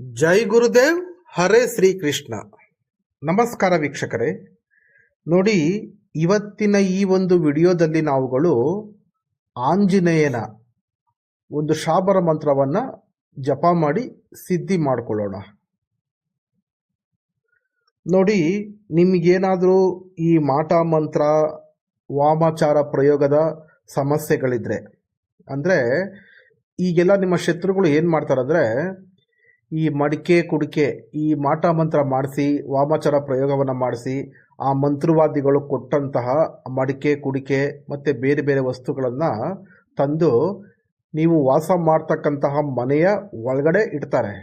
ಜೈ ಗುರುದೇವ್, ಹರೇ ಶ್ರೀ ಕೃಷ್ಣ ನಮಸ್ಕಾರ ವೀಕ್ಷಕರೇ. ನೋಡಿ, ಇವತ್ತಿನ ಈ ಒಂದು ವಿಡಿಯೋದಲ್ಲಿ ನಾವುಗಳು ಆಂಜನೇಯನ ಒಂದು ಶಾಬರ ಮಂತ್ರವನ್ನು ಜಪ ಮಾಡಿ ಸಿದ್ಧಿ ಮಾಡಿಕೊಳ್ಳೋಣ. ನೋಡಿ, ನಿಮಗೇನಾದರೂ ಈ ಮಾಟ ಮಂತ್ರ, ವಾಮಾಚಾರ ಪ್ರಯೋಗದ ಸಮಸ್ಯೆಗಳಿದ್ರೆ, ಅಂದರೆ ಈಗೆಲ್ಲ ನಿಮ್ಮ ಶತ್ರುಗಳು ಏನು ಮಾಡ್ತಾರಂದ್ರೆ ಈ ಮಡಿಕೆ ಕುಡಿಕೆ, ಈ ಮಾಟ ಮಂತ್ರ ಮಾಡಿಸಿ, ವಾಮಾಚಾರ ಪ್ರಯೋಗವನ್ನು ಮಾಡಿಸಿ, ಆ ಮಂತ್ರವಾದಿಗಳು ಕೊಟ್ಟಂತಹ ಮಡಿಕೆ ಕುಡಿಕೆ ಮತ್ತು ಬೇರೆ ಬೇರೆ ವಸ್ತುಗಳನ್ನು ತಂದು ನೀವು ವಾಸ ಮಾಡ್ತಕ್ಕಂತಹ ಮನೆಯ ಒಳಗಡೆ ಇಡ್ತಾರೆ.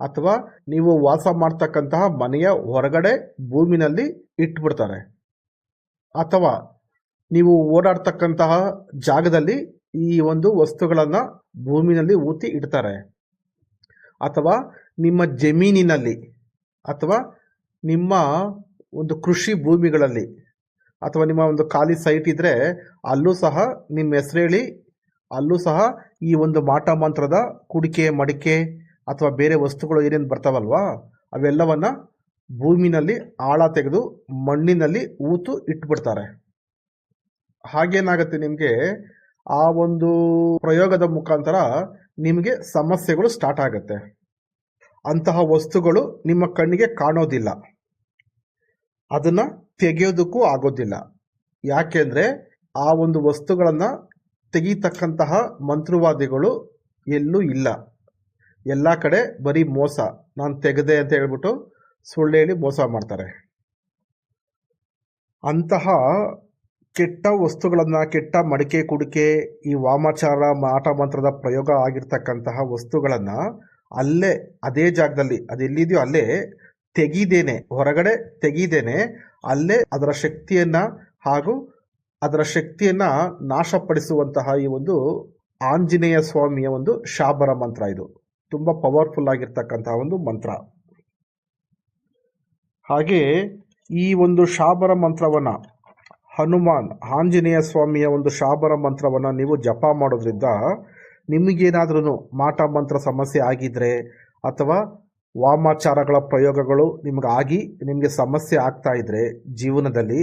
ಅಥವಾ ನೀವು ವಾಸ ಮಾಡ್ತಕ್ಕಂತಹ ಮನೆಯ ಹೊರಗಡೆ ಭೂಮಿನಲ್ಲಿ ಇಟ್ಬಿಡ್ತಾರೆ. ಅಥವಾ ನೀವು ಓಡಾಡ್ತಕ್ಕಂತಹ ಜಾಗದಲ್ಲಿ ಈ ಒಂದು ವಸ್ತುಗಳನ್ನು ಭೂಮಿನಲ್ಲಿ ಊತಿ ಇಡ್ತಾರೆ. ಅಥವಾ ನಿಮ್ಮ ಜಮೀನಿನಲ್ಲಿ ಅಥವಾ ನಿಮ್ಮ ಒಂದು ಕೃಷಿ ಭೂಮಿಗಳಲ್ಲಿ ಅಥವಾ ನಿಮ್ಮ ಒಂದು ಖಾಲಿ ಸೈಟ್ ಇದ್ದರೆ ಅಲ್ಲೂ ಸಹ ನಿಮ್ಮ ಹೆಸರೇಳಿ, ಅಲ್ಲೂ ಸಹ ಈ ಒಂದು ಮಾಟ ಮಂತ್ರದ ಕುಡಿಕೆ, ಮಡಿಕೆ ಅಥವಾ ಬೇರೆ ವಸ್ತುಗಳು ಏನೇನು ಬರ್ತಾವಲ್ವಾ, ಅವೆಲ್ಲವನ್ನ ಭೂಮಿನಲ್ಲಿ ಆಳ ತೆಗೆದು ಮಣ್ಣಿನಲ್ಲಿ ಊತು ಇಟ್ಬಿಡ್ತಾರೆ. ಹಾಗೇನಾಗುತ್ತೆ ನಿಮಗೆ, ಆ ಒಂದು ಪ್ರಯೋಗದ ಮುಖಾಂತರ ನಿಮಗೆ ಸಮಸ್ಯೆಗಳು ಸ್ಟಾರ್ಟ್ ಆಗುತ್ತೆ. ಅಂತಹ ವಸ್ತುಗಳು ನಿಮ್ಮ ಕಣ್ಣಿಗೆ ಕಾಣೋದಿಲ್ಲ. ಅದನ್ನು ತೆಗೆಯೋದಕ್ಕೂ ಆಗೋದಿಲ್ಲ. ಯಾಕೆಂದರೆ ಆ ಒಂದು ವಸ್ತುಗಳನ್ನು ತೆಗೀತಕ್ಕಂತಹ ಮಂತ್ರವಾದಿಗಳು ಎಲ್ಲೂ ಇಲ್ಲ. ಎಲ್ಲ ಕಡೆ ಬರೀ ಮೋಸ. ನಾನು ತೆಗೆದೆ ಅಂತ ಹೇಳ್ಬಿಟ್ಟು ಸುಳ್ಳು ಹೇಳಿ ಮೋಸ ಮಾಡ್ತಾರೆ. ಅಂತಹ ಕೆಟ್ಟ ವಸ್ತುಗಳನ್ನು, ಕೆಟ್ಟ ಮಡಿಕೆ ಕುಡಿಕೆ ಈ ವಾಮಾಚಾರ ಮಾಟ ಮಂತ್ರದ ಪ್ರಯೋಗ ಆಗಿರ್ತಕ್ಕಂತಹ ವಸ್ತುಗಳನ್ನು ಅಲ್ಲೇ, ಅದೇ ಜಾಗದಲ್ಲಿ ಅದೆಲ್ಲಿದೆಯೋ ಅಲ್ಲೇ ತೆಗೀದೇನೆ, ಹೊರಗಡೆ ತೆಗೀದೇನೆ, ಅಲ್ಲೇ ಅದರ ಶಕ್ತಿಯನ್ನು ಹಾಗೂ ಅದರ ಶಕ್ತಿಯನ್ನು ನಾಶಪಡಿಸುವಂತಹ ಈ ಒಂದು ಆಂಜನೇಯ ಸ್ವಾಮಿಯ ಒಂದು ಶಾಬರ ಮಂತ್ರ ಇದು. ತುಂಬ ಪವರ್ಫುಲ್ ಆಗಿರ್ತಕ್ಕಂತಹ ಒಂದು ಮಂತ್ರ. ಹಾಗೆ ಈ ಒಂದು ಶಾಬರ ಮಂತ್ರವನ್ನು ಹನುಮಾನ್, ಆಂಜನೇಯ ಸ್ವಾಮಿಯ ಒಂದು ಶಾಬರ ಮಂತ್ರವನ್ನು ನೀವು ಜಪ ಮಾಡೋದ್ರಿಂದ ನಿಮಗೇನಾದ್ರೂ ಮಾಟ ಮಂತ್ರ ಸಮಸ್ಯೆ ಆಗಿದ್ರೆ ಅಥವಾ ವಾಮಾಚಾರಗಳ ಪ್ರಯೋಗಗಳು ನಿಮ್ಗೆ ಆಗಿ ನಿಮಗೆ ಸಮಸ್ಯೆ ಆಗ್ತಾ ಇದ್ರೆ ಜೀವನದಲ್ಲಿ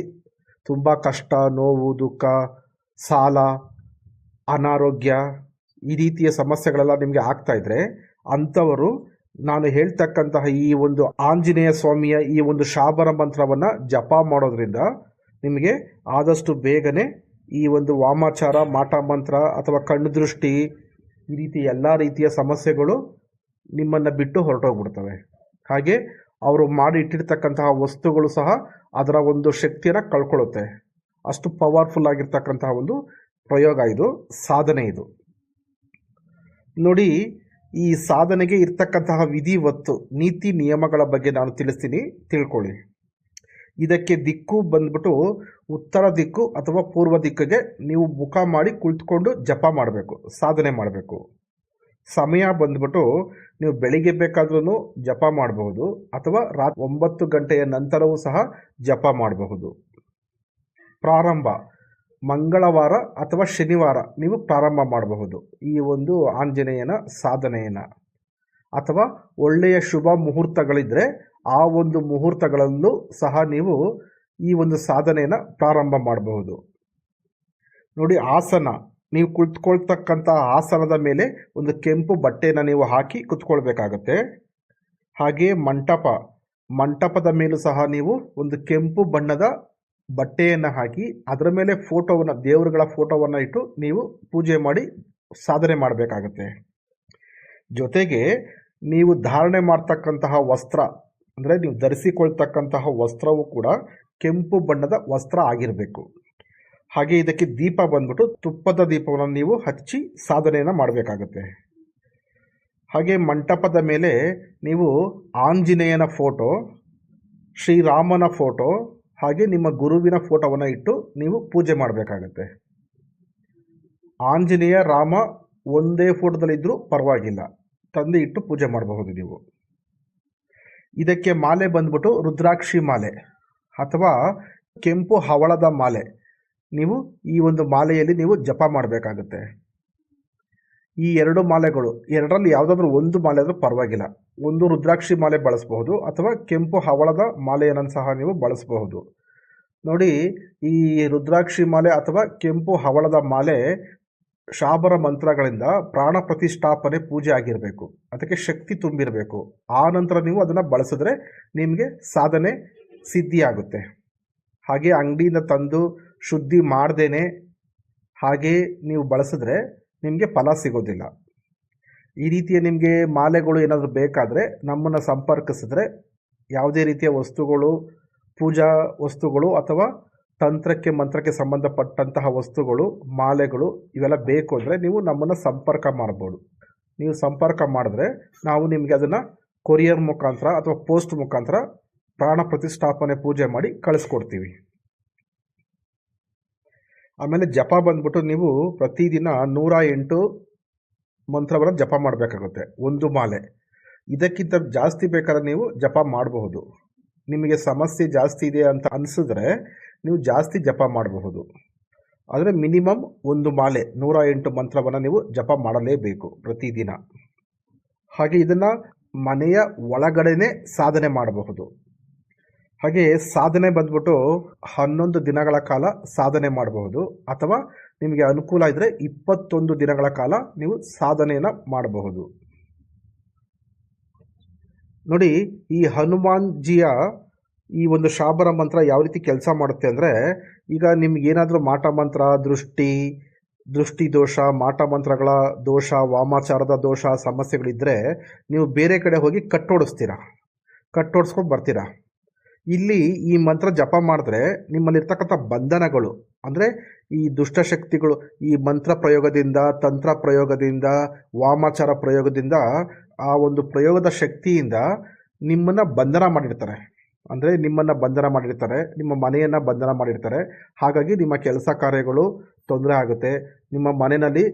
ತುಂಬ ಕಷ್ಟ, ನೋವು, ದುಃಖ, ಸಾಲ, ಅನಾರೋಗ್ಯ ಈ ರೀತಿಯ ಸಮಸ್ಯೆಗಳೆಲ್ಲ ನಿಮಗೆ ಆಗ್ತಾ ಇದ್ರೆ ಅಂಥವರು ನಾನು ಹೇಳ್ತಕ್ಕಂತಹ ಈ ಒಂದು ಆಂಜನೇಯ ಸ್ವಾಮಿಯ ಈ ಒಂದು ಶಾಬರ ಮಂತ್ರವನ್ನು ಜಪ ಮಾಡೋದ್ರಿಂದ ನಿಮಗೆ ಆದಷ್ಟು ಬೇಗನೆ ಈ ಒಂದು ವಾಮಾಚಾರ ಮಾಟ ಮಂತ್ರ ಅಥವಾ ಕಣ್ಣು ದೃಷ್ಟಿ ಈ ರೀತಿ ಎಲ್ಲ ರೀತಿಯ ಸಮಸ್ಯೆಗಳು ನಿಮ್ಮನ್ನು ಬಿಟ್ಟು ಹೊರಟೋಗ್ಬಿಡ್ತವೆ. ಹಾಗೆ ಅವರು ಮಾಡಿ ಇಟ್ಟಿರ್ತಕ್ಕಂತಹ ವಸ್ತುಗಳು ಸಹ ಅದರ ಒಂದು ಶಕ್ತಿಯನ್ನು ಕಳ್ಕೊಳ್ಳುತ್ತೆ. ಅಷ್ಟು ಪವರ್ಫುಲ್ ಆಗಿರ್ತಕ್ಕಂತಹ ಒಂದು ಪ್ರಯೋಗ ಇದು, ಸಾಧನೆ ಇದು. ನೋಡಿ, ಈ ಸಾಧನೆಗೆ ಇರ್ತಕ್ಕಂತಹ ವಿಧಿವತ್ತು, ನೀತಿ ನಿಯಮಗಳ ಬಗ್ಗೆ ನಾನು ತಿಳಿಸ್ತೀನಿ, ತಿಳ್ಕೊಳ್ಳಿ. ಇದಕ್ಕೆ ದಿಕ್ಕು ಬಂದ್ಬಿಟ್ಟು ಉತ್ತರ ದಿಕ್ಕು ಅಥವಾ ಪೂರ್ವ ದಿಕ್ಕಿಗೆ ನೀವು ಮುಖ ಮಾಡಿ ಕುಳಿತುಕೊಂಡು ಜಪ ಮಾಡಬೇಕು, ಸಾಧನೆ ಮಾಡಬೇಕು. ಸಮಯ ಬಂದ್ಬಿಟ್ಟು ನೀವು ಬೆಳಿಗ್ಗೆ ಬೇಕಾದ್ರೂ ಜಪ ಮಾಡಬಹುದು ಅಥವಾ ರಾತ್ ಒಂಬತ್ತು ಗಂಟೆಯ ನಂತರವೂ ಸಹ ಜಪ ಮಾಡಬಹುದು. ಪ್ರಾರಂಭ, ಮಂಗಳವಾರ ಅಥವಾ ಶನಿವಾರ ನೀವು ಪ್ರಾರಂಭ ಮಾಡಬಹುದು. ಈ ಒಂದು ಆಂಜನೇಯನ ಸಾಧನೆಯನ್ನು. ಅಥವಾ ಒಳ್ಳೆಯ ಶುಭ ಮುಹೂರ್ತಗಳಿದ್ದರೆ ಆ ಒಂದು ಮುಹೂರ್ತಗಳಲ್ಲೂ ಸಹ ನೀವು ಈ ಒಂದು ಸಾಧನೆಯನ್ನು ಪ್ರಾರಂಭ ಮಾಡಬಹುದು. ನೋಡಿ ಆಸನ, ನೀವು ಕುಳಿತುಕೊಳ್ತಕ್ಕಂಥ ಆಸನದ ಮೇಲೆ ಒಂದು ಕೆಂಪು ಬಟ್ಟೆಯನ್ನು ನೀವು ಹಾಕಿ ಕುತ್ಕೊಳ್ಬೇಕಾಗತ್ತೆ. ಹಾಗೆ ಮಂಟಪ, ಮಂಟಪದ ಮೇಲೂ ಸಹ ನೀವು ಒಂದು ಕೆಂಪು ಬಣ್ಣದ ಬಟ್ಟೆಯನ್ನು ಹಾಕಿ ಅದರ ಮೇಲೆ ಫೋಟೋವನ್ನು, ದೇವರುಗಳ ಫೋಟೋವನ್ನು ಇಟ್ಟು ನೀವು ಪೂಜೆ ಮಾಡಿ ಸಾಧನೆ ಮಾಡಬೇಕಾಗತ್ತೆ. ಜೊತೆಗೆ ನೀವು ಧಾರಣೆ ಮಾಡ್ತಕ್ಕಂತಹ ವಸ್ತ್ರ ಅಂದರೆ ನೀವು ಧರಿಸಿಕೊಳ್ತಕ್ಕಂತಹ ವಸ್ತ್ರವು ಕೂಡ ಕೆಂಪು ಬಣ್ಣದ ವಸ್ತ್ರ ಆಗಿರಬೇಕು. ಹಾಗೆ ಇದಕ್ಕೆ ದೀಪ ಬಂದ್ಬಿಟ್ಟು ತುಪ್ಪದ ದೀಪವನ್ನು ನೀವು ಹಚ್ಚಿ ಸಾಧನೆಯನ್ನು ಮಾಡಬೇಕಾಗತ್ತೆ. ಹಾಗೆ ಮಂಟಪದ ಮೇಲೆ ನೀವು ಆಂಜನೇಯನ ಫೋಟೋ, ಶ್ರೀರಾಮನ ಫೋಟೋ, ಹಾಗೆ ನಿಮ್ಮ ಗುರುವಿನ ಫೋಟೋವನ್ನು ಇಟ್ಟು ನೀವು ಪೂಜೆ ಮಾಡಬೇಕಾಗತ್ತೆ. ಆಂಜನೇಯ, ರಾಮ ಒಂದೇ ಫೋಟೋದಲ್ಲಿದ್ದರೂ ಪರವಾಗಿಲ್ಲ. ತಂದು ಇಟ್ಟು ಪೂಜೆ ಮಾಡಬಹುದು ನೀವು. ಇದಕ್ಕೆ ಮಾಲೆ ಬಂದ್ಬಿಟ್ಟು ರುದ್ರಾಕ್ಷಿ ಮಾಲೆ ಅಥವಾ ಕೆಂಪು ಹವಳದ ಮಾಲೆ. ನೀವು ಈ ಒಂದು ಮಾಲೆಯಲ್ಲಿ ನೀವು ಜಪ ಮಾಡಬೇಕಾಗುತ್ತೆ. ಈ ಎರಡು ಮಾಲೆಗಳು, ಎರಡರಲ್ಲಿ ಯಾವುದಾದ್ರೂ ಒಂದು ಮಾಲೆ ಆದರೂ ಪರವಾಗಿಲ್ಲ. ಒಂದು ರುದ್ರಾಕ್ಷಿ ಮಾಲೆ ಬಳಸಬಹುದು ಅಥವಾ ಕೆಂಪು ಹವಳದ ಮಾಲೆಯನ್ನು ಸಹ ನೀವು ಬಳಸಬಹುದು. ನೋಡಿ, ಈ ರುದ್ರಾಕ್ಷಿ ಮಾಲೆ ಅಥವಾ ಕೆಂಪು ಹವಳದ ಮಾಲೆ ಶಾಬರ ಮಂತ್ರಗಳಿಂದ ಪ್ರಾಣ ಪ್ರತಿಷ್ಠಾಪನೆ ಪೂಜೆ ಆಗಿರಬೇಕು. ಅದಕ್ಕೆ ಶಕ್ತಿ ತುಂಬಿರಬೇಕು. ಆ ನಂತರ ನೀವು ಅದನ್ನು ಬಳಸಿದ್ರೆ ನಿಮಗೆ ಸಾಧನೆ ಸಿದ್ಧಿಯಾಗುತ್ತೆ. ಹಾಗೆ ಅಂಗಡಿಯಿಂದ ತಂದು ಶುದ್ಧಿ ಮಾಡ್ದೇನೆ ಹಾಗೆ ನೀವು ಬಳಸಿದ್ರೆ ನಿಮಗೆ ಫಲ ಸಿಗೋದಿಲ್ಲ. ಈ ರೀತಿಯ ನಿಮಗೆ ಮಾಲೆಗಳು ಏನಾದರೂ ಬೇಕಾದರೆ ನಮ್ಮನ್ನು ಸಂಪರ್ಕಿಸಿದ್ರೆ ಯಾವುದೇ ರೀತಿಯ ವಸ್ತುಗಳು, ಪೂಜಾ ವಸ್ತುಗಳು ಅಥವಾ ತಂತ್ರಕ್ಕೆ ಮಂತ್ರಕ್ಕೆ ಸಂಬಂಧಪಟ್ಟಂತಹ ವಸ್ತುಗಳು, ಮಾಲೆಗಳು ಇವೆಲ್ಲ ಬೇಕು ಅಂದರೆ ನೀವು ನಮ್ಮನ್ನು ಸಂಪರ್ಕ ಮಾಡ್ಬೋದು. ನೀವು ಸಂಪರ್ಕ ಮಾಡಿದ್ರೆ ನಾವು ನಿಮಗೆ ಅದನ್ನು ಕೊರಿಯರ್ ಮುಖಾಂತರ ಅಥವಾ ಪೋಸ್ಟ್ ಮುಖಾಂತರ ಪ್ರಾಣ ಪ್ರತಿಷ್ಠಾಪನೆ ಪೂಜೆ ಮಾಡಿ ಕಳಿಸ್ಕೊಡ್ತೀವಿ. ಆಮೇಲೆ ಜಪ ಬಂದ್ಬಿಟ್ಟು ನೀವು ಪ್ರತಿದಿನ ನೂರ ಎಂಟು ಮಂತ್ರವನ್ನು ಜಪ ಮಾಡಬೇಕಾಗುತ್ತೆ. ಒಂದು ಮಾಲೆ. ಇದಕ್ಕಿಂತ ಜಾಸ್ತಿ ಬೇಕಾದ್ರೆ ನೀವು ಜಪ ಮಾಡಬಹುದು. ನಿಮಗೆ ಸಮಸ್ಯೆ ಜಾಸ್ತಿ ಇದೆ ಅಂತ ಅನಿಸಿದ್ರೆ ನೀವು ಜಾಸ್ತಿ ಜಪ ಮಾಡಬಹುದು. ಆದರೆ ಮಿನಿಮಮ್ ಒಂದು ಮಾಲೆ, ನೂರ ಎಂಟು ಮಂತ್ರವನ್ನು ನೀವು ಜಪ ಮಾಡಲೇಬೇಕು ಪ್ರತಿದಿನ. ಹಾಗೆ ಇದನ್ನು ಮನೆಯ ಒಳಗಡೆನೆ ಸಾಧನೆ ಮಾಡಬಹುದು. ಹಾಗೆ ಸಾಧನೆ ಬಂದ್ಬಿಟ್ಟು ಹನ್ನೊಂದು ದಿನಗಳ ಕಾಲ ಸಾಧನೆ ಮಾಡಬಹುದು. ಅಥವಾ ನಿಮಗೆ ಅನುಕೂಲ ಇದ್ದರೆ ಇಪ್ಪತ್ತೊಂದು ದಿನಗಳ ಕಾಲ ನೀವು ಸಾಧನೆಯನ್ನು ಮಾಡಬಹುದು. ನೋಡಿ, ಈ ಹನುಮಾನ್ಜಿಯ ಈ ಒಂದು ಶಾಬರ ಮಂತ್ರ ಯಾವ ರೀತಿ ಕೆಲಸ ಮಾಡುತ್ತೆ ಅಂದರೆ, ಈಗ ನಿಮ್ಗೆ ಏನಾದರೂ ಮಾಟ ಮಂತ್ರ, ದೃಷ್ಟಿ ದೃಷ್ಟಿ ದೋಷ, ಮಾಟ ಮಂತ್ರಗಳ ದೋಷ, ವಾಮಾಚಾರದ ದೋಷ ಸಮಸ್ಯೆಗಳಿದ್ದರೆ ನೀವು ಬೇರೆ ಕಡೆ ಹೋಗಿ ಕಟ್ಟೋಡಿಸ್ತೀರ? ಕಟ್ಟೋಡಿಸ್ಕೊಂಡು ಬರ್ತೀರಾ? ಇಲ್ಲಿ ಈ ಮಂತ್ರ ಜಪ ಮಾಡಿದ್ರೆ ನಿಮ್ಮಲ್ಲಿರ್ತಕ್ಕಂಥ ಬಂಧನಗಳು, ಅಂದರೆ ಈ ದುಷ್ಟಶಕ್ತಿಗಳು ಈ ಮಂತ್ರ ಪ್ರಯೋಗದಿಂದ, ತಂತ್ರ ಪ್ರಯೋಗದಿಂದ, ವಾಮಾಚಾರ ಪ್ರಯೋಗದಿಂದ, ಆ ಒಂದು ಪ್ರಯೋಗದ ಶಕ್ತಿಯಿಂದ ನಿಮ್ಮನ್ನು ಬಂಧನ ಮಾಡಿರ್ತಾರೆ. ಅಂದರೆ ನಿಮ್ಮನ್ನು ಬಂಧನ ಮಾಡಿರ್ತಾರೆ, ನಿಮ್ಮ ಮನೆಯನ್ನು ಬಂಧನ ಮಾಡಿರ್ತಾರೆ. ಹಾಗಾಗಿ ನಿಮ್ಮ ಕೆಲಸ ಕಾರ್ಯಗಳು ತೊಂದರೆ ಆಗುತ್ತೆ. ನಿಮ್ಮ ಮನೆಯಲ್ಲಿ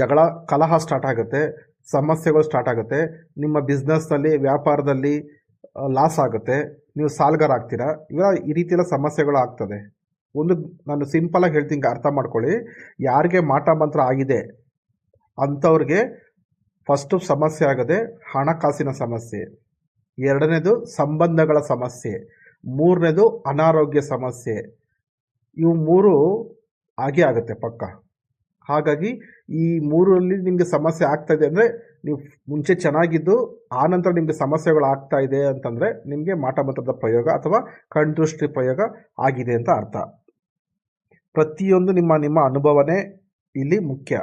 ಜಗಳ, ಕಲಹ ಸ್ಟಾರ್ಟ್ ಆಗುತ್ತೆ, ಸಮಸ್ಯೆಗಳು ಸ್ಟಾರ್ಟ್ ಆಗುತ್ತೆ. ನಿಮ್ಮ ಬಿಸ್ನೆಸ್ನಲ್ಲಿ ವ್ಯಾಪಾರದಲ್ಲಿ ಲಾಸ್ ಆಗುತ್ತೆ. ನೀವು ಸಾಲ್ಗಾರ ಆಗ್ತೀರಾ? ಇವೆಲ್ಲ ಈ ರೀತಿಯೆಲ್ಲ ಸಮಸ್ಯೆಗಳು ಆಗ್ತದೆ. ಒಂದು ನಾನು ಸಿಂಪಲಾಗಿ ಹೇಳ್ತೀನಿ ಅರ್ಥ ಮಾಡ್ಕೊಳ್ಳಿ. ಯಾರಿಗೆ ಮಾಟ ಮಂತ್ರ ಆಗಿದೆ, ಅಂಥವ್ರಿಗೆ ಫಸ್ಟು ಸಮಸ್ಯೆ ಆಗದೆ ಹಣಕಾಸಿನ ಸಮಸ್ಯೆ. ಎರಡನೇದು ಸಂಬಂಧಗಳ ಸಮಸ್ಯೆ, ಮೂರನೇದು ಅನಾರೋಗ್ಯ ಸಮಸ್ಯೆ. ಇವು ಮೂರು ಆಗೇ ಆಗುತ್ತೆ ಪಕ್ಕ. ಹಾಗಾಗಿ ಈ ಮೂರಲ್ಲಿ ನಿಮಗೆ ಸಮಸ್ಯೆ ಆಗ್ತಾ ಇದೆ ಅಂದರೆ ನೀವು ಮುಂಚೆ ಚೆನ್ನಾಗಿದ್ದು, ಆ ನಂತರ ನಿಮಗೆ ಸಮಸ್ಯೆಗಳು ಆಗ್ತಾ ಇದೆ ಅಂತಂದರೆ ನಿಮಗೆ ಮಾಟ ಮಂತ್ರದ ಪ್ರಯೋಗ ಅಥವಾ ಕಣ್ದೃಷ್ಟಿ ಪ್ರಯೋಗ ಆಗಿದೆ ಅಂತ ಅರ್ಥ. ಪ್ರತಿಯೊಂದು ನಿಮ್ಮ ನಿಮ್ಮ ಅನುಭವನೇ ಇಲ್ಲಿ ಮುಖ್ಯ.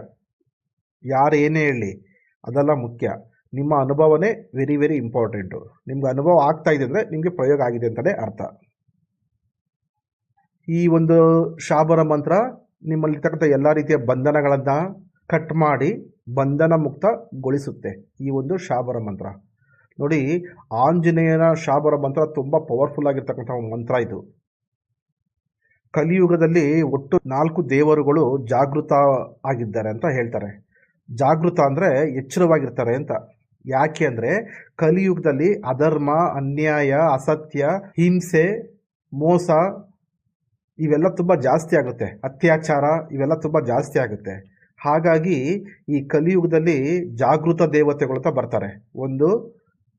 ಯಾರು ಏನೇ ಹೇಳಿ ಅದೆಲ್ಲ ಮುಖ್ಯ. ನಿಮ್ಮ ಅನುಭವನೇ ವೆರಿ ವೆರಿ ಇಂಪಾರ್ಟೆಂಟು ನಿಮ್ಗೆ ಅನುಭವ ಆಗ್ತಾ ಇದೆ ಅಂದರೆ ನಿಮಗೆ ಪ್ರಯೋಗ ಆಗಿದೆ ಅಂತಲೇ ಅರ್ಥ. ಈ ಒಂದು ಶಾಬರ ಮಂತ್ರ ನಿಮ್ಮಲ್ಲಿರ್ತಕ್ಕಂಥ ಎಲ್ಲ ರೀತಿಯ ಬಂಧನಗಳನ್ನು ಕಟ್ ಮಾಡಿ ಬಂಧನ ಮುಕ್ತಗೊಳಿಸುತ್ತೆ ಈ ಒಂದು ಶಾಬರ ಮಂತ್ರ. ನೋಡಿ, ಆಂಜನೇಯನ ಶಾಬರ ಮಂತ್ರ ತುಂಬ ಪವರ್ಫುಲ್ ಆಗಿರ್ತಕ್ಕಂಥ ಮಂತ್ರ ಇದು. ಕಲಿಯುಗದಲ್ಲಿ ಒಟ್ಟು ನಾಲ್ಕು ದೇವರುಗಳು ಜಾಗೃತ ಆಗಿದ್ದಾರೆ ಅಂತ ಹೇಳ್ತಾರೆ. ಜಾಗೃತ ಅಂದರೆ ಎಚ್ಚರವಾಗಿರ್ತಾರೆ ಅಂತ. ಯಾಕೆ ಅಂದರೆ ಕಲಿಯುಗದಲ್ಲಿ ಅಧರ್ಮ, ಅನ್ಯಾಯ, ಅಸತ್ಯ, ಹಿಂಸೆ, ಮೋಸ ಇವೆಲ್ಲ ತುಂಬ ಜಾಸ್ತಿ ಆಗುತ್ತೆ. ಅತ್ಯಾಚಾರ ಇವೆಲ್ಲ ತುಂಬ ಜಾಸ್ತಿ ಆಗುತ್ತೆ. ಹಾಗಾಗಿ ಈ ಕಲಿಯುಗದಲ್ಲಿ ಜಾಗೃತ ದೇವತೆಗಳು ಅಂತ ಬರ್ತಾರೆ. ಒಂದು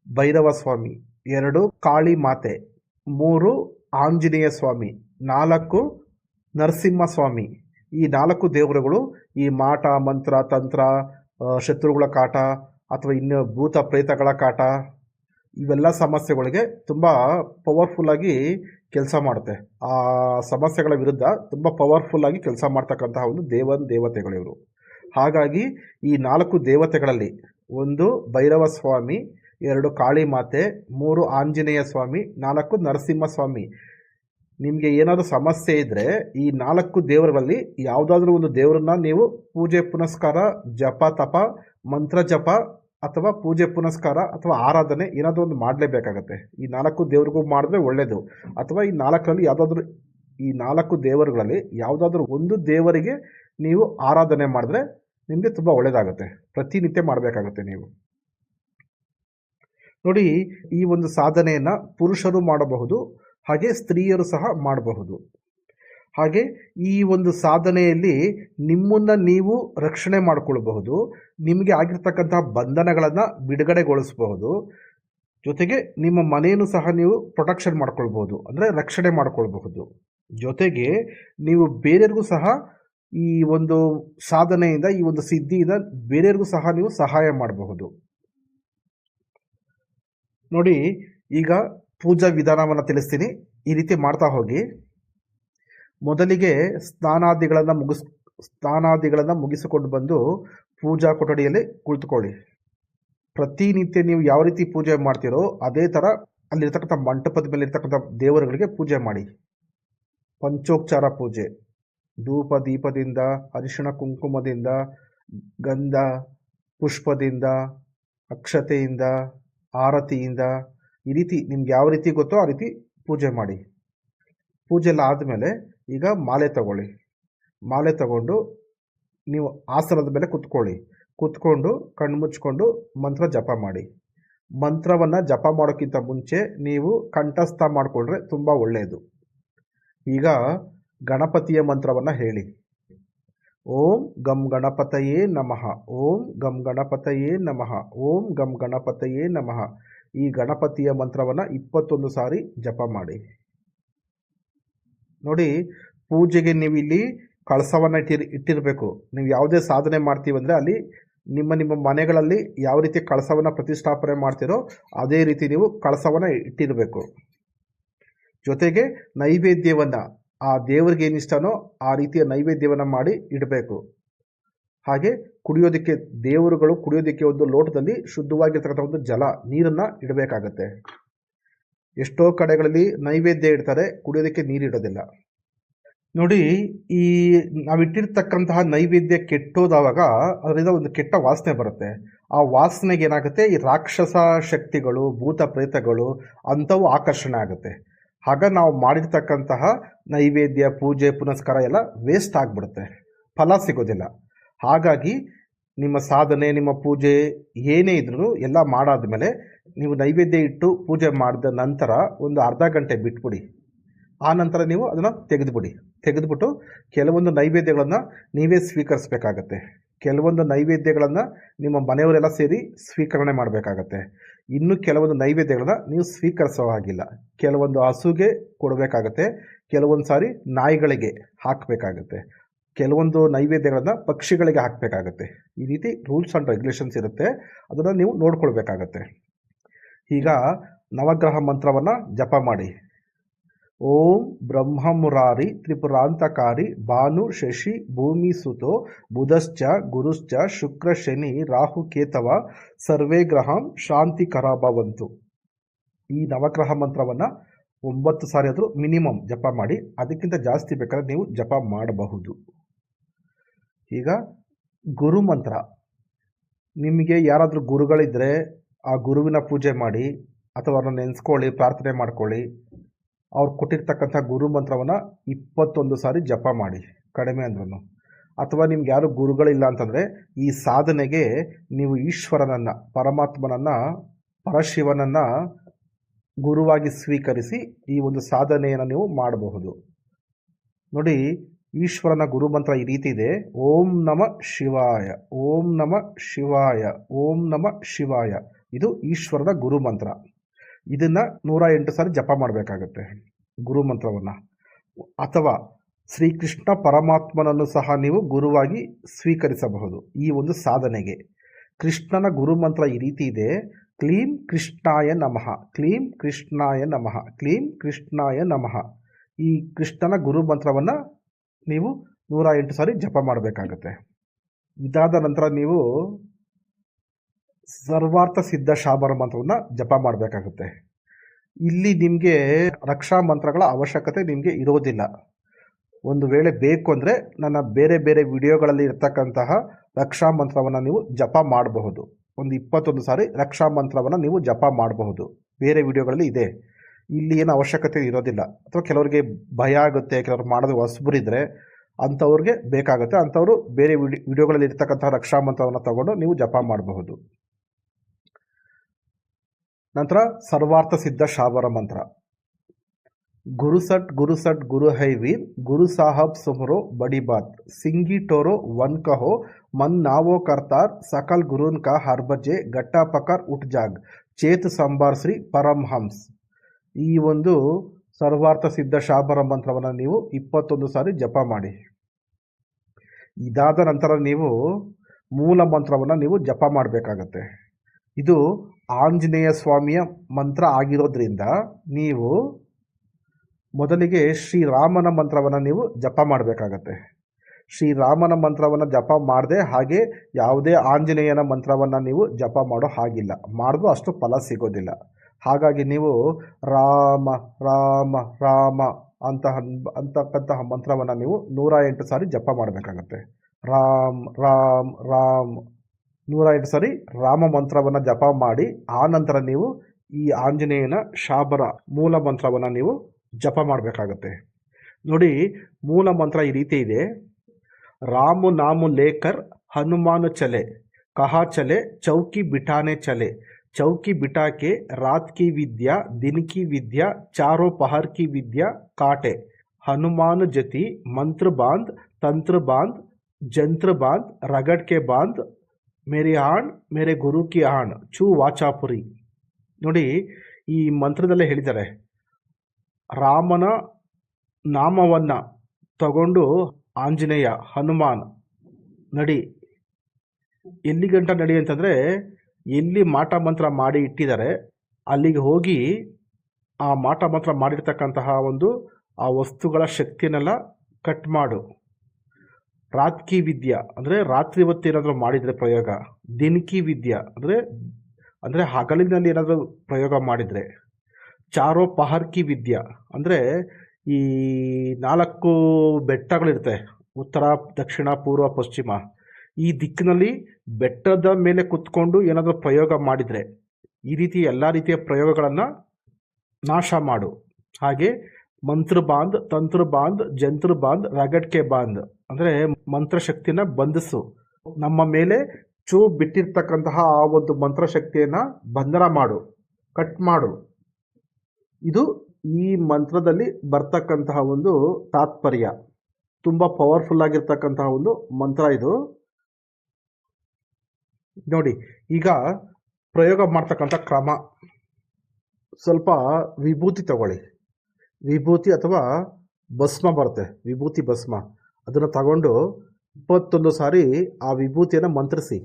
ಭೈರವ ಸ್ವಾಮಿ, ಎರಡು ಕಾಳಿ ಮಾತೆ, ಮೂರು ಆಂಜನೇಯ ಸ್ವಾಮಿ, ನಾಲ್ಕು ನರಸಿಂಹ ಸ್ವಾಮಿ. ಈ ನಾಲ್ಕು ದೇವರುಗಳು ಈ ಮಾಟ, ಮಂತ್ರ, ತಂತ್ರ ಶತ್ರುಗಳ ಕಾಟ ಅಥವಾ ಇನ್ನು ಭೂತ ಪ್ರೇತಗಳ ಕಾಟ, ಇವೆಲ್ಲ ಸಮಸ್ಯೆಗಳಿಗೆ ತುಂಬ ಪವರ್ಫುಲ್ಲಾಗಿ ಕೆಲಸ ಮಾಡುತ್ತೆ. ಆ ಸಮಸ್ಯೆಗಳ ವಿರುದ್ಧ ತುಂಬ ಪವರ್ಫುಲ್ಲಾಗಿ ಕೆಲಸ ಮಾಡ್ತಕ್ಕಂತಹ ಒಂದು ದೇವನ್ ದೇವತೆಗಳಿವರು ಹಾಗಾಗಿ ಈ ನಾಲ್ಕು ದೇವತೆಗಳಲ್ಲಿ ಒಂದು ಭೈರವ ಸ್ವಾಮಿ ಎರಡು ಕಾಳಿ ಮಾತೆ ಮೂರು ಆಂಜನೇಯ ಸ್ವಾಮಿ, ನಾಲ್ಕು ನರಸಿಂಹ ಸ್ವಾಮಿ ನಿಮಗೆ ಏನಾದರೂ ಸಮಸ್ಯೆ ಇದ್ದರೆ ಈ ನಾಲ್ಕು ದೇವರುಗಳಲ್ಲಿ ಯಾವುದಾದ್ರೂ ಒಂದು ದೇವರನ್ನ ನೀವು ಪೂಜೆ, ಪುನಸ್ಕಾರ, ಜಪ, ತಪ, ಮಂತ್ರ ಜಪ ಅಥವಾ ಪೂಜೆ, ಪುನಸ್ಕಾರ ಅಥವಾ ಆರಾಧನೆ ಏನಾದರೂ ಒಂದು ಮಾಡಲೇಬೇಕಾಗತ್ತೆ. ಈ ನಾಲ್ಕು ದೇವರಿಗೂ ಮಾಡಿದ್ರೆ ಒಳ್ಳೆಯದು ಅಥವಾ ಈ ನಾಲ್ಕರಲ್ಲಿ ಯಾವುದಾದ್ರೂ ಈ ನಾಲ್ಕು ದೇವರುಗಳಲ್ಲಿ ಯಾವುದಾದ್ರೂ ಒಂದು ದೇವರಿಗೆ ನೀವು ಆರಾಧನೆ ಮಾಡಿದ್ರೆ ನಿಮಗೆ ತುಂಬ ಒಳ್ಳೆಯದಾಗುತ್ತೆ ಪ್ರತಿನಿತ್ಯ ಮಾಡಬೇಕಾಗುತ್ತೆ ನೀವು. ನೋಡಿ, ಈ ಒಂದು ಸಾಧನೆಯನ್ನು ಪುರುಷರು ಮಾಡಬಹುದು ಹಾಗೆ ಸ್ತ್ರೀಯರು ಸಹ ಮಾಡಬಹುದು. ಹಾಗೆ ಈ ಒಂದು ಸಾಧನೆಯಲ್ಲಿ ನಿಮ್ಮನ್ನು ನೀವು ರಕ್ಷಣೆ ಮಾಡಿಕೊಳ್ಬಹುದು, ನಿಮಗೆ ಆಗಿರ್ತಕ್ಕಂತಹ ಬಂಧನಗಳನ್ನು ಬಿಡುಗಡೆಗೊಳಿಸಬಹುದು, ಜೊತೆಗೆ ನಿಮ್ಮ ಮನೆಯನ್ನು ಸಹ ನೀವು ಪ್ರೊಟೆಕ್ಷನ್ ಮಾಡ್ಕೊಳ್ಬಹುದು, ಅಂದರೆ ರಕ್ಷಣೆ ಮಾಡ್ಕೊಳ್ಬಹುದು. ಜೊತೆಗೆ ನೀವು ಬೇರೆಯರಿಗೂ ಸಹ ಈ ಒಂದು ಸಾಧನೆಯಿಂದ, ಈ ಒಂದು ಸಿದ್ಧಿಯಿಂದ ಬೇರೆಯರಿಗೂ ಸಹ ನೀವು ಸಹಾಯ ಮಾಡಬಹುದು. ನೋಡಿ, ಈಗ ಪೂಜಾ ವಿಧಾನವನ್ನು ತಿಳಿಸ್ತೀನಿ. ಈ ರೀತಿ ಮಾಡ್ತಾ ಹೋಗಿ. ಮೊದಲಿಗೆ ಸ್ನಾನಾದಿಗಳನ್ನು ಮುಗಿಸ್, ಸ್ನಾನಾದಿಗಳನ್ನು ಮುಗಿಸಿಕೊಂಡು ಬಂದು ಪೂಜಾ ಕೊಠಡಿಯಲ್ಲಿ ಕುಳಿತುಕೊಳ್ಳಿ. ಪ್ರತಿನಿತ್ಯ ನೀವು ಯಾವ ರೀತಿ ಪೂಜೆ ಮಾಡ್ತೀರೋ ಅದೇ ಥರ ಅಲ್ಲಿರ್ತಕ್ಕಂಥ ಮಂಟಪದ ಮೇಲೆ ಇರ್ತಕ್ಕಂಥ ದೇವರುಗಳಿಗೆ ಪೂಜೆ ಮಾಡಿ. ಪಂಚೋಪಚಾರ ಪೂಜೆ. ಧೂಪ ದೀಪದಿಂದ, ಅರಿಶಿಣ ಕುಂಕುಮದಿಂದ, ಗಂಧ, ಪುಷ್ಪದಿಂದ, ಅಕ್ಷತೆಯಿಂದ, ಆರತಿಯಿಂದ ಈ ರೀತಿ ನಿಮ್ಗೆ ಯಾವ ರೀತಿ ಗೊತ್ತೋ ಆ ರೀತಿ ಪೂಜೆ ಮಾಡಿ. ಪೂಜೆ ಎಲ್ಲ ಆದಮೇಲೆ ಈಗ ಮಾಲೆ ತಗೊಳ್ಳಿ. ಮಾಲೆ ತಗೊಂಡು ನೀವು ಆಸನದ ಮೇಲೆ ಕುತ್ಕೊಳ್ಳಿ. ಕುತ್ಕೊಂಡು ಕಣ್ಣು ಮುಚ್ಕೊಂಡು ಮಂತ್ರ ಜಪ ಮಾಡಿ. ಮಂತ್ರವನ್ನು ಜಪ ಮಾಡೋಕ್ಕಿಂತ ಮುಂಚೆ ನೀವು ಕಂಠಸ್ಥ ಮಾಡಿಕೊಂಡ್ರೆ ತುಂಬ ಒಳ್ಳೆಯದು ಈಗ ಗಣಪತಿಯ ಮಂತ್ರವನ್ನು ಹೇಳಿ. ಓಂ ಗಂ ಗಣಪತಯೇ ನಮಃ. ಓಂ ಗಂ ಗಣಪತಯೇ ನಮಃ. ಓಂ ಗಂ ಗಣಪತಯೇ ನಮಃ. ಈ ಗಣಪತಿಯ ಮಂತ್ರವನ್ನು ಇಪ್ಪತ್ತೊಂದು ಸಾರಿ ಜಪ ಮಾಡಿ. ನೋಡಿ, ಪೂಜೆಗೆ ನೀವು ಇಲ್ಲಿ ಕಳಸವನ್ನು ಇಟ್ಟಿರ್, ಇಟ್ಟಿರಬೇಕು. ನೀವು ಯಾವುದೇ ಸಾಧನೆ ಮಾಡ್ತೀವಿ ಅಂದರೆ ಅಲ್ಲಿ ನಿಮ್ಮ ನಿಮ್ಮ ಮನೆಗಳಲ್ಲಿ ಯಾವ ರೀತಿ ಕಳಸವನ್ನು ಪ್ರತಿಷ್ಠಾಪನೆ ಮಾಡ್ತೀರೋ ಅದೇ ರೀತಿ ನೀವು ಕಳಸವನ್ನು ಇಟ್ಟಿರಬೇಕು. ಜೊತೆಗೆ ನೈವೇದ್ಯವನ್ನು, ಆ ದೇವರಿಗೆ ಏನಿಷ್ಟನೋ ಆ ರೀತಿಯ ನೈವೇದ್ಯವನ್ನು ಮಾಡಿ ಇಡಬೇಕು. ಹಾಗೆ ಕುಡಿಯೋದಕ್ಕೆ ದೇವರುಗಳು ಕುಡಿಯೋದಕ್ಕೆ ಒಂದು ಲೋಟದಲ್ಲಿ ಶುದ್ಧವಾಗಿರ್ತಕ್ಕಂಥ ಒಂದು ಜಲ, ನೀರನ್ನು ಇಡಬೇಕಾಗತ್ತೆ. ಎಷ್ಟೋ ಕಡೆಗಳಲ್ಲಿ ನೈವೇದ್ಯ ಇಡ್ತಾರೆ, ಕುಡಿಯೋದಕ್ಕೆ ನೀರಿಡೋದಿಲ್ಲ ನೋಡಿ, ಈ ನಾವಿಟ್ಟಿರ್ತಕ್ಕಂತಹ ನೈವೇದ್ಯ ಕೆಟ್ಟೋದಾವಾಗ ಅದರಿಂದ ಒಂದು ಕೆಟ್ಟ ವಾಸನೆ ಬರುತ್ತೆ. ಆ ವಾಸನೆಗೆ ಏನಾಗುತ್ತೆ? ಈ ರಾಕ್ಷಸ ಶಕ್ತಿಗಳು, ಭೂತ ಪ್ರೇತಗಳು ಅಂಥವು ಆಕರ್ಷಣೆ ಆಗುತ್ತೆ. ಆಗ ನಾವು ಮಾಡಿರ್ತಕ್ಕಂತಹ ನೈವೇದ್ಯ, ಪೂಜೆ, ಪುನಸ್ಕಾರ ಎಲ್ಲ ವೇಸ್ಟ್ ಆಗಿಬಿಡುತ್ತೆ. ಫಲ ಸಿಗೋದಿಲ್ಲ. ಹಾಗಾಗಿ ನಿಮ್ಮ ಸಾಧನೆ, ನಿಮ್ಮ ಪೂಜೆ ಏನೇ ಇದ್ರೂ ಎಲ್ಲ ಮಾಡಾದ ಮೇಲೆ ನೀವು ನೈವೇದ್ಯ ಇಟ್ಟು ಪೂಜೆ ಮಾಡಿದ ನಂತರ ಒಂದು ಅರ್ಧ ಗಂಟೆ ಬಿಟ್ಬಿಡಿ. ಆ ನಂತರ ನೀವು ಅದನ್ನು ತೆಗೆದುಬಿಡಿ. ತೆಗೆದುಬಿಟ್ಟು ಕೆಲವೊಂದು ನೈವೇದ್ಯಗಳನ್ನು ನೀವೇ ಸ್ವೀಕರಿಸಬೇಕಾಗತ್ತೆ. ಕೆಲವೊಂದು ನೈವೇದ್ಯಗಳನ್ನು ನಿಮ್ಮ ಮನೆಯವರೆಲ್ಲ ಸೇರಿ ಸ್ವೀಕರಣೆ ಮಾಡಬೇಕಾಗತ್ತೆ. ಇನ್ನು ಕೆಲವೊಂದು ನೈವೇದ್ಯಗಳನ್ನ ನೀವು ಸ್ವೀಕರಿಸೋ ಹಾಗಿಲ್ಲ. ಕೆಲವೊಂದು ಹಸುಗೆ ಕೊಡಬೇಕಾಗತ್ತೆ. ಕೆಲವೊಂದು ಸಾರಿ ನಾಯಿಗಳಿಗೆ ಹಾಕಬೇಕಾಗತ್ತೆ. ಕೆಲವೊಂದು ನೈವೇದ್ಯಗಳನ್ನು ಪಕ್ಷಿಗಳಿಗೆ ಹಾಕಬೇಕಾಗತ್ತೆ. ಈ ರೀತಿ ರೂಲ್ಸ್ ಆ್ಯಂಡ್ ರೆಗ್ಯುಲೇಷನ್ಸ್ ಇರುತ್ತೆ. ಅದನ್ನು ನೀವು ನೋಡ್ಕೊಳ್ಬೇಕಾಗತ್ತೆ. ಈಗ ನವಗ್ರಹ ಮಂತ್ರವನ್ನು ಜಪ ಮಾಡಿ. ಓಂ ಬ್ರಹ್ಮಮುರಾರಿ ತ್ರಿಪುರಾಂತಕಾರಿ ಭಾನು ಶಶಿ ಭೂಮಿ ಸುತೋ ಬುಧಶ್ಚ ಗುರುಶ್ಚ ಶುಕ್ರ ಶನಿ ರಾಹು ಕೇತವ ಸರ್ವೇ ಗ್ರಹಂ ಶಾಂತಿ ಕರಾಭವಂತು. ಈ ನವಗ್ರಹ ಮಂತ್ರವನ್ನು ಒಂಬತ್ತು ಸಾರಿ ಆದರೂ ಮಿನಿಮಮ್ ಜಪ ಮಾಡಿ. ಅದಕ್ಕಿಂತ ಜಾಸ್ತಿ ಬೇಕಾದ್ರೆ ನೀವು ಜಪ ಮಾಡಬಹುದು. ಈಗ ಗುರು ಮಂತ್ರ. ನಿಮಗೆ ಯಾರಾದರೂ ಗುರುಗಳಿದ್ದರೆ ಆ ಗುರುವಿನ ಪೂಜೆ ಮಾಡಿ ಅಥವಾ ಅವ್ರನ್ನ ನೆನೆಸ್ಕೊಳ್ಳಿ, ಪ್ರಾರ್ಥನೆ ಮಾಡ್ಕೊಳ್ಳಿ. ಅವ್ರು ಕೊಟ್ಟಿರ್ತಕ್ಕಂಥ ಗುರು ಮಂತ್ರವನ್ನು ಇಪ್ಪತ್ತೊಂದು ಸಾರಿ ಜಪ ಮಾಡಿ, ಕಡಿಮೆ ಅಂದ್ರೂ ಅಥವಾ ನಿಮ್ಗೆ ಯಾರು ಗುರುಗಳಿಲ್ಲ ಅಂತಂದರೆ ಈ ಸಾಧನೆಗೆ ನೀವು ಈಶ್ವರನನ್ನು, ಪರಮಾತ್ಮನನ್ನು, ಪರಶಿವನನ್ನು ಗುರುವಾಗಿ ಸ್ವೀಕರಿಸಿ ಈ ಒಂದು ಸಾಧನೆಯನ್ನು ನೀವು ಮಾಡಬಹುದು. ನೋಡಿ ಈಶ್ವರನ ಗುರುಮಂತ್ರ ಈ ರೀತಿ ಇದೆ. ಓಂ ನಮ ಶಿವಾಯ, ಓಂ ನಮ ಶಿವಾಯ, ಓಂ ನಮ ಶಿವಾಯ. ಇದು ಈಶ್ವರನ ಗುರುಮಂತ್ರ. ಇದನ್ನು ನೂರ ಎಂಟು ಸಾರಿ ಜಪ ಮಾಡಬೇಕಾಗತ್ತೆ ಗುರುಮಂತ್ರವನ್ನು. ಅಥವಾ ಶ್ರೀಕೃಷ್ಣ ಪರಮಾತ್ಮನನ್ನು ಸಹ ನೀವು ಗುರುವಾಗಿ ಸ್ವೀಕರಿಸಬಹುದು ಈ ಒಂದು ಸಾಧನೆಗೆ. ಕೃಷ್ಣನ ಗುರುಮಂತ್ರ ಈ ರೀತಿ ಇದೆ. ಕ್ಲೀಂ ಕೃಷ್ಣಾಯ ನಮಃ, ಕ್ಲೀಂ ಕೃಷ್ಣಾಯ ನಮಃ, ಕ್ಲೀಂ ಕೃಷ್ಣಾಯ ನಮಃ. ಈ ಕೃಷ್ಣನ ಗುರು ಮಂತ್ರವನ್ನು ನೀವು ನೂರ ಎಂಟು ಸಾರಿ ಜಪ ಮಾಡಬೇಕಾಗತ್ತೆ. ಇದಾದ ನಂತರ ನೀವು ಸರ್ವಾರ್ಥ ಸಿದ್ಧ ಶಾಬರ ಮಂತ್ರವನ್ನು ಜಪ ಮಾಡಬೇಕಾಗುತ್ತೆ. ಇಲ್ಲಿ ನಿಮಗೆ ರಕ್ಷಾ ಮಂತ್ರಗಳ ಅವಶ್ಯಕತೆ ನಿಮಗೆ ಇರೋದಿಲ್ಲ. ಒಂದು ವೇಳೆ ಬೇಕು ಅಂದರೆ ನನ್ನ ಬೇರೆ ಬೇರೆ ವಿಡಿಯೋಗಳಲ್ಲಿ ಇರ್ತಕ್ಕಂತಹ ರಕ್ಷಾ ಮಂತ್ರವನ್ನು ನೀವು ಜಪ ಮಾಡಬಹುದು. ಒಂದು ಇಪ್ಪತ್ತೊಂದು ಸಾರಿ ರಕ್ಷಾ ಮಂತ್ರವನ್ನು ನೀವು ಜಪ ಮಾಡಬಹುದು. ಬೇರೆ ವಿಡಿಯೋಗಳಲ್ಲಿ ಇದೆ. ಇಲ್ಲಿ ಏನು ಅವಶ್ಯಕತೆ ಇರೋದಿಲ್ಲ. ಅಥವಾ ಕೆಲವರಿಗೆ ಭಯ ಆಗುತ್ತೆ, ಕೆಲವರು ಮಾಡೋದು ಹೊಸಬರಿದ್ದರೆ ಅಂಥವ್ರಿಗೆ ಬೇಕಾಗುತ್ತೆ. ಅಂಥವರು ಬೇರೆ ವಿಡಿ, ವಿಡಿಯೋಗಳಲ್ಲಿ ಇರ್ತಕ್ಕಂಥ ರಕ್ಷಾ ಮಂತ್ರವನ್ನು ತಗೊಂಡು ನೀವು ಜಪ ಮಾಡಬಹುದು. ನಂತರ ಸರ್ವಾರ್ಥ ಸಿದ್ಧ ಶಾಬರ ಮಂತ್ರ. ಗುರು ಸಟ್, ಗುರು ಹೈವೀರ್ ಗುರು ಸಾಹಬ್ ಸುಮರೋ ಬಡಿ ಬಾತ್. ಸಿಂಗಿ ಟೋರೋ ವನ್ ಕಹೋ, ಮನ್ ನಾವೋ ಕರ್ತಾರ್, ಸಕಲ್ ಗುರುನ್ ಕಾ ಹರ್ಬಜೆ ಗಟ್ಟಾ ಪಕರ್ ಉಟ್ ಜಾಗ್. ಚೇತ್ ಸಂಬಾರ್ ಶ್ರೀ ಪರಮಹಂಸ್ ಈ ಒಂದು ಸರ್ವಾರ್ಥ ಸಿದ್ಧ ಶಾಬರ ಮಂತ್ರವನ್ನು ನೀವು ಇಪ್ಪತ್ತೊಂದು ಸಾರಿ ಜಪ ಮಾಡಿ. ಇದಾದ ನಂತರ ನೀವು ಮೂಲ ಮಂತ್ರವನ್ನು ನೀವು ಜಪ ಮಾಡಬೇಕಾಗತ್ತೆ. ಇದು ಆಂಜನೇಯ ಸ್ವಾಮಿಯ ಮಂತ್ರ ಆಗಿರೋದ್ರಿಂದ ನೀವು ಮೊದಲಿಗೆ ಶ್ರೀರಾಮನ ಮಂತ್ರವನ್ನು ನೀವು ಜಪ ಮಾಡಬೇಕಾಗತ್ತೆ. ಶ್ರೀರಾಮನ ಮಂತ್ರವನ್ನು ಜಪ ಮಾಡದೆ ಹಾಗೆ ಯಾವುದೇ ಆಂಜನೇಯನ ಮಂತ್ರವನ್ನು ನೀವು ಜಪ ಮಾಡೋ ಹಾಗಿಲ್ಲ. ಮಾಡಿದ್ರೂ ಅಷ್ಟು ಫಲ ಸಿಗೋದಿಲ್ಲ. ಹಾಗಾಗಿ ನೀವು ರಾಮ ರಾಮ ರಾಮ ಅಂತ ಅಂತಕ್ಕಂತಹ ಮಂತ್ರವನ್ನು ನೀವು ನೂರ ಎಂಟು ಸಾರಿ ಜಪ ಮಾಡಬೇಕಾಗತ್ತೆ. ರಾಮ್ ರಾಮ್ ರಾಮ್. ನೂರ ಎಂಟು ಸಾರಿ ರಾಮ ಮಂತ್ರವನ್ನು ಜಪ ಮಾಡಿ ಆ ನಂತರ ನೀವು ಈ ಆಂಜನೇಯನ ಶಾಬರ ಮೂಲ ಮಂತ್ರವನ್ನು ನೀವು ಜಪ ಮಾಡಬೇಕಾಗತ್ತೆ. ನೋಡಿ, ಮೂಲ ಮಂತ್ರ ಈ ರೀತಿ ಇದೆ. ರಾಮು ನಾಮು ಲೇಖರ್ ಹನುಮಾನು ಚಲೆ, ಕಹಾ ಚಲೆ, ಚೌಕಿ ಬಿಠಾನೆ ಚಲೆ. ಚೌಕಿ ಬಿಟಾಕೆ ರಾತ್ ಕಿ ವಿದ್ಯಾ ದಿನ ಕಿ ವಿದ್ಯಾ, ಚಾರೋ ಪಹರ್ ಕಿ ವಿದ್ಯಾ, ಕಾಟೆ. ಹನುಮಾನ್ ಜತಿ, ಮಂತ್ರ ಬಾಂಧ್, ತಂತ್ರ ಬಾಂಧ್, ಜಂತ್ರ ಬಾಂಧ್ ರಗಡ್ ಕೆ ಮೇರಿ ಮೇರೆ ಆಣ್, ಮೇರೆ ಗುರು ಕಿ ಆಣ್, ಚೂ ವಾಚಾಪುರಿ. ನೋಡಿ, ಈ ಮಂತ್ರದಲ್ಲೇ ಹೇಳಿದ್ದಾರೆ. ರಾಮನ ನಾಮವನ್ನ ತಗೊಂಡು ಆಂಜನೇಯ, ಹನುಮಾನ್, ನಡಿ. ಎಲ್ಲಿ ಗಂಟ ನಡಿ ಅಂತಂದರೆ ಎಲ್ಲಿ ಮಾಟ ಮಂತ್ರ ಮಾಡಿ ಇಟ್ಟಿದ್ದಾರೆ. ಅಲ್ಲಿಗೆ ಹೋಗಿ ಆ ಮಾಟ ಮಂತ್ರ ಮಾಡಿರ್ತಕ್ಕಂತಹ ಒಂದು ಆ ವಸ್ತುಗಳ ಶಕ್ತಿಯನ್ನೆಲ್ಲ ಕಟ್ ಮಾಡು. ರಾತ್ಕಿ ವಿದ್ಯ ಅಂದರೆ ರಾತ್ರಿ ಹೊತ್ತು ಏನಾದರೂ ಮಾಡಿದರೆ ಪ್ರಯೋಗ ದಿನಕಿ ವಿದ್ಯ ಅಂದರೆ ಅಂದರೆ ಹಗಲಿನಲ್ಲಿ ಏನಾದರೂ ಪ್ರಯೋಗ ಮಾಡಿದರೆ, ಚಾರೋ ಪಹರ್ಕಿ ವಿದ್ಯ ಅಂದರೆ ಈ ನಾಲ್ಕು ಬೆಟ್ಟಗಳಿರುತ್ತೆ, ಉತ್ತರ, ದಕ್ಷಿಣ, ಪೂರ್ವ, ಪಶ್ಚಿಮ. ಈ ದಿಕ್ಕಿನಲ್ಲಿ ಬೆಟ್ಟದ ಮೇಲೆ ಕುತ್ಕೊಂಡು ಏನಾದರೂ ಪ್ರಯೋಗ ಮಾಡಿದರೆ ಈ ರೀತಿ ಎಲ್ಲ ರೀತಿಯ ಪ್ರಯೋಗಗಳನ್ನು ನಾಶ ಮಾಡು. ಹಾಗೆ ಮಂತ್ರ ಬಾಂದ್ ತಂತ್ರ ಬಾಂದ್ ಜಂತ್ರ ಬಾಂದ್ ರಗಡ್ಕೆ ಬಾಂದ್ ಅಂದರೆ ಮಂತ್ರಶಕ್ತಿನ ಬಂಧಿಸು. ನಮ್ಮ ಮೇಲೆ ಚೂ ಬಿಟ್ಟಿರ್ತಕ್ಕಂತಹ ಆ ಒಂದು ಮಂತ್ರಶಕ್ತಿಯನ್ನು ಬಂಧನ ಮಾಡು, ಕಟ್ ಮಾಡು. ಇದು ಈ ಮಂತ್ರದಲ್ಲಿ ಬರ್ತಕ್ಕಂತಹ ಒಂದು ತಾತ್ಪರ್ಯ. ತುಂಬ ಪವರ್ಫುಲ್ ಆಗಿರ್ತಕ್ಕಂತಹ ಒಂದು ಮಂತ್ರ ಇದು. ನೋಡಿ, ಈಗ ಪ್ರಯೋಗ ಮಾಡ್ತಕ್ಕಂಥ ಕ್ರಮ. ಸ್ವಲ್ಪ ವಿಭೂತಿ ತಗೊಳ್ಳಿ. ವಿಭೂತಿ ಅಥವಾ ಭಸ್ಮ ಬರುತ್ತೆ, ವಿಭೂತಿ ಭಸ್ಮ. ಅದನ್ನು ತಗೊಂಡು ಇಪ್ಪತ್ತೊಂದು ಸಾರಿ ಆ ವಿಭೂತಿಯನ್ನು ಮಂತ್ರಿಸಿ,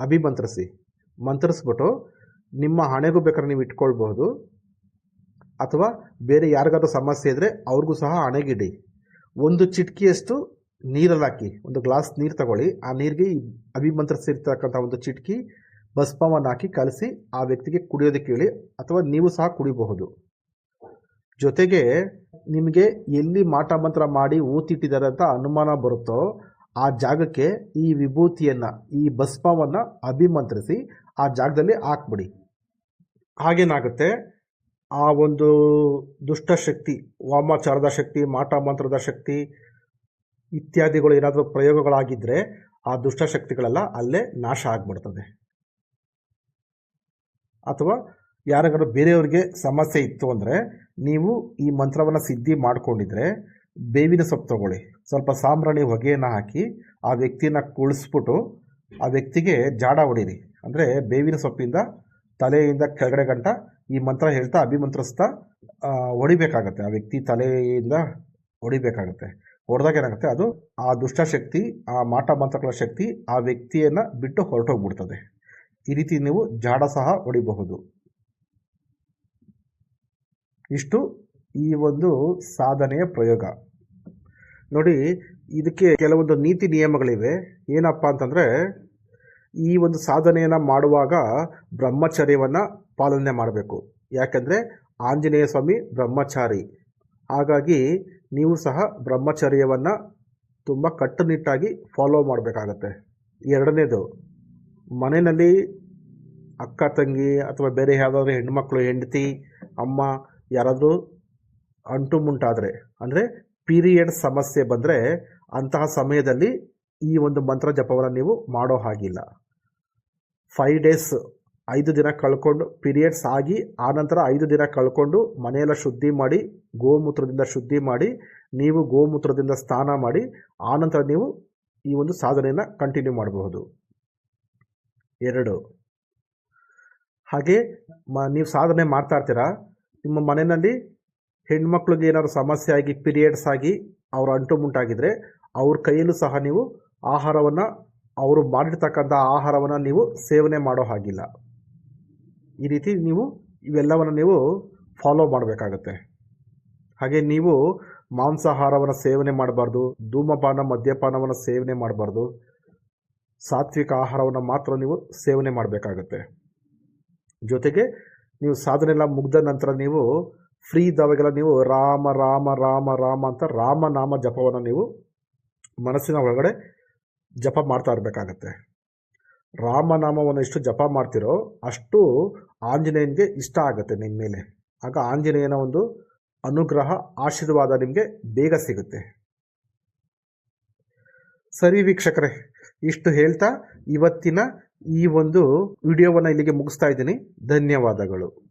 ಅಭಿಮಂತ್ರಿಸಿ. ಮಂತ್ರಿಸ್ಬಿಟ್ಟು ನಿಮ್ಮ ಹಣೆಗೂ ಬೇಕಾದ್ರೆ ನೀವು ಇಟ್ಕೊಳ್ಬಹುದು. ಅಥವಾ ಬೇರೆ ಯಾರಿಗಾದ್ರೂ ಸಮಸ್ಯೆ ಇದ್ದರೆ ಅವ್ರಿಗೂ ಸಹ ಹಣೆಗಿಡಿ. ಒಂದು ಚಿಟಕಿಯಷ್ಟು ನೀರಲ್ಲಿ ಹಾಕಿ, ಒಂದು ಗ್ಲಾಸ್ ನೀರು ತಗೊಳ್ಳಿ. ಆ ನೀರಿಗೆ ಈ ಅಭಿಮಂತ್ರಿಸಿರ್ತಕ್ಕಂಥ ಒಂದು ಚಿಟಕಿ, ಭಸ್ಮವನ್ನು ಹಾಕಿ ಕಲಸಿ, ಆ ವ್ಯಕ್ತಿಗೆ ಕುಡಿಯೋದಕ್ಕೆ ಹೇಳಿ, ಅಥವಾ ನೀವು ಸಹ ಕುಡಿಬಹುದು. ಜೊತೆಗೆ ನಿಮಗೆ ಎಲ್ಲಿ ಮಾಟ ಮಂತ್ರ ಮಾಡಿ ಊತಿಟ್ಟಿದ್ದಾರೆ ಅಂತ ಅನುಮಾನ ಬರುತ್ತೋ, ಆ ಜಾಗಕ್ಕೆ ಈ ವಿಭೂತಿಯನ್ನು, ಈ ಭಸ್ಮವನ್ನು ಅಭಿಮಂತ್ರಿಸಿ, ಆ ಜಾಗದಲ್ಲಿ ಹಾಕ್ಬಿಡಿ. ಹಾಗೇನಾಗುತ್ತೆ? ಆ ಒಂದು ದುಷ್ಟಶಕ್ತಿ ವಾಮಾಚಾರದ ಶಕ್ತಿ, ಮಾಟ ಮಂತ್ರದ ಶಕ್ತಿ ಇತ್ಯಾದಿಗಳು ಏನಾದರೂ ಪ್ರಯೋಗಗಳಾಗಿದ್ದರೆ ಆ ದುಷ್ಟಶಕ್ತಿಗಳೆಲ್ಲ ಅಲ್ಲೇ ನಾಶ ಆಗಿಬಿಡ್ತದೆ. ಅಥವಾ ಯಾರಿಗಾದ್ರೂ ಬೇರೆಯವ್ರಿಗೆ ಸಮಸ್ಯೆ ಇತ್ತು ಅಂದರೆ ನೀವು ಈ ಮಂತ್ರವನ್ನು ಸಿದ್ಧಿ ಮಾಡಿಕೊಂಡಿದ್ರೆ ಬೇವಿನ ಸೊಪ್ಪು ತಗೊಳ್ಳಿ. ಸ್ವಲ್ಪ ಸಾಂಬ್ರಾಣಿ ಹೊಗೆಯನ್ನು ಹಾಕಿ ಆ ವ್ಯಕ್ತಿನ ಕುಳಿಸ್ಬಿಟ್ಟು ಆ ವ್ಯಕ್ತಿಗೆ ಜಾಡ ಹೊಡೀರಿ. ಅಂದರೆ ಬೇವಿನ ಸೊಪ್ಪಿಂದ ತಲೆಯಿಂದ ಕೆಳಗಡೆ ಗಂಟ ಈ ಮಂತ್ರ ಹೇಳ್ತಾ ಅಭಿಮಂತ್ರಿಸ್ತಾ ಹೊಡಿಬೇಕಾಗತ್ತೆ. ಆ ವ್ಯಕ್ತಿ ತಲೆಯಿಂದ ಹೊಡಿಬೇಕಾಗತ್ತೆ. ಹೊಡೆದಾಗ ಏನಾಗುತ್ತೆ? ಅದು ಆ ದುಷ್ಟಶಕ್ತಿ ಆ ಮಾಟ ಮಂತ್ರಗಳ ಶಕ್ತಿ ಆ ವ್ಯಕ್ತಿಯನ್ನು ಬಿಟ್ಟು ಹೊರಟೋಗ್ಬಿಡ್ತದೆ. ಈ ರೀತಿ ನೀವು ಜಾಡ ಸಹ ಹೊಡಿಬಹುದು. ಇಷ್ಟು ಈ ಒಂದು ಸಾಧನೆಯ ಪ್ರಯೋಗ. ನೋಡಿ, ಇದಕ್ಕೆ ಕೆಲವೊಂದು ನೀತಿ ನಿಯಮಗಳಿವೆ. ಏನಪ್ಪ ಅಂತಂದರೆ, ಈ ಒಂದು ಸಾಧನೆಯನ್ನು ಮಾಡುವಾಗ ಬ್ರಹ್ಮಚರ್ಯವನ್ನು ಪಾಲನೆ ಮಾಡಬೇಕು. ಯಾಕೆಂದರೆ, ಆಂಜನೇಯ ಸ್ವಾಮಿ ಬ್ರಹ್ಮಚಾರಿ. ಹಾಗಾಗಿ ನೀವು ಸಹ ಬ್ರಹ್ಮಚರ್ಯವನ್ನು ತುಂಬ ಕಟ್ಟುನಿಟ್ಟಾಗಿ ಫಾಲೋ ಮಾಡಬೇಕಾಗತ್ತೆ. ಎರಡನೇದು, ಮನೆಯಲ್ಲಿ ಅಕ್ಕ, ತಂಗಿ ಅಥವಾ ಬೇರೆ ಯಾವುದಾದ್ರೂ ಹೆಣ್ಮಕ್ಳು ಹೆಂಡತಿ, ಅಮ್ಮ ಯಾರಾದರೂ ಅಂಟು ಮುಂಟಾದರೆ, ಅಂದರೆ ಪೀರಿಯಡ್ ಸಮಸ್ಯೆ ಬಂದರೆ ಅಂತಹ ಸಮಯದಲ್ಲಿ ಈ ಒಂದು ಮಂತ್ರ ಜಪವನ್ನು ನೀವು ಮಾಡೋ ಹಾಗಿಲ್ಲ. ಫೈವ್ ಡೇಸ್ ಐದು ದಿನ ಕಳ್ಕೊಂಡು ಪೀರಿಯಡ್ಸ್ ಆಗಿ ಆನಂತರ ಐದು ದಿನ ಕಳ್ಕೊಂಡು ಮನೆಯೆಲ್ಲ ಶುದ್ಧಿ ಮಾಡಿ, ಗೋಮೂತ್ರದಿಂದ ಶುದ್ಧಿ ಮಾಡಿ, ನೀವು ಗೋಮೂತ್ರದಿಂದ ಸ್ನಾನ ಮಾಡಿ ಆನಂತರ ನೀವು ಈ ಒಂದು ಸಾಧನೆಯನ್ನು ಕಂಟಿನ್ಯೂ ಮಾಡಬಹುದು. ಎರಡು. ಹಾಗೆ ಮ, ನೀವು ಸಾಧನೆ ಮಾಡ್ತಾ ಇರ್ತೀರಾ? ನಿಮ್ಮ ಮನೆಯಲ್ಲಿ ಹೆಣ್ಮಕ್ಳಿಗೆ ಏನಾದ್ರು ಸಮಸ್ಯೆ ಆಗಿ ಪೀರಿಯಡ್ಸ್ ಆಗಿ ಅವರು ಅಂಟು ಮುಂಟಾಗಿದ್ರೆ, ಅವ್ರ ಕೈಯಲ್ಲೂ ಸಹ ನೀವು ಆಹಾರವನ್ನು, ಅವರು ಮಾಡಿರ್ತಕ್ಕಂಥ ಆಹಾರವನ್ನು ನೀವು ಸೇವನೆ ಮಾಡೋ ಹಾಗಿಲ್ಲ. ಈ ರೀತಿ ನೀವು ಇವೆಲ್ಲವನ್ನು ನೀವು ಫಾಲೋ ಮಾಡಬೇಕಾಗತ್ತೆ. ಹಾಗೆ ನೀವು ಮಾಂಸಾಹಾರವನ್ನು ಸೇವನೆ ಮಾಡಬಾರ್ದು, ಧೂಮಪಾನ, ಮದ್ಯಪಾನವನ್ನು ಸೇವನೆ ಮಾಡಬಾರ್ದು, ಸಾತ್ವಿಕ ಆಹಾರವನ್ನು ಮಾತ್ರ ನೀವು ಸೇವನೆ ಮಾಡಬೇಕಾಗತ್ತೆ. ಜೊತೆಗೆ ನೀವು ಸಾಧನೆ ಎಲ್ಲ ಮುಗ್ದ ನಂತರ ನೀವು ಫ್ರೀ ಇದ್ದಾವಾಗೆಲ್ಲ ನೀವು ರಾಮ ರಾಮ ರಾಮ ರಾಮ ಅಂತ ರಾಮನಾಮ ಜಪವನ್ನು ನೀವು ಮನಸ್ಸಿನ ಒಳಗಡೆ ಜಪ ಮಾಡ್ತಾ ಇರಬೇಕಾಗತ್ತೆ. ರಾಮನಾಮವನ್ನು ಎಷ್ಟು ಜಪ ಮಾಡ್ತಿರೋ ಅಷ್ಟು ಆಂಜನೇಯನಿಗೆ ಇಷ್ಟ ಆಗುತ್ತೆ ನಿಮ್ಮ ಮೇಲೆ. ಆಗ ಆಂಜನೇಯನ ಒಂದು ಅನುಗ್ರಹ, ಆಶೀರ್ವಾದ ನಿಮಗೆ ಬೇಗ ಸಿಗುತ್ತೆ. ಸರಿ ವೀಕ್ಷಕರೇ, ಇಷ್ಟು ಹೇಳ್ತಾ ಇವತ್ತಿನ ಈ ಒಂದು ವಿಡಿಯೋವನ್ನು ಇಲ್ಲಿಗೆ ಮುಗಿಸ್ತಾ ಇದ್ದೀನಿ. ಧನ್ಯವಾದಗಳು.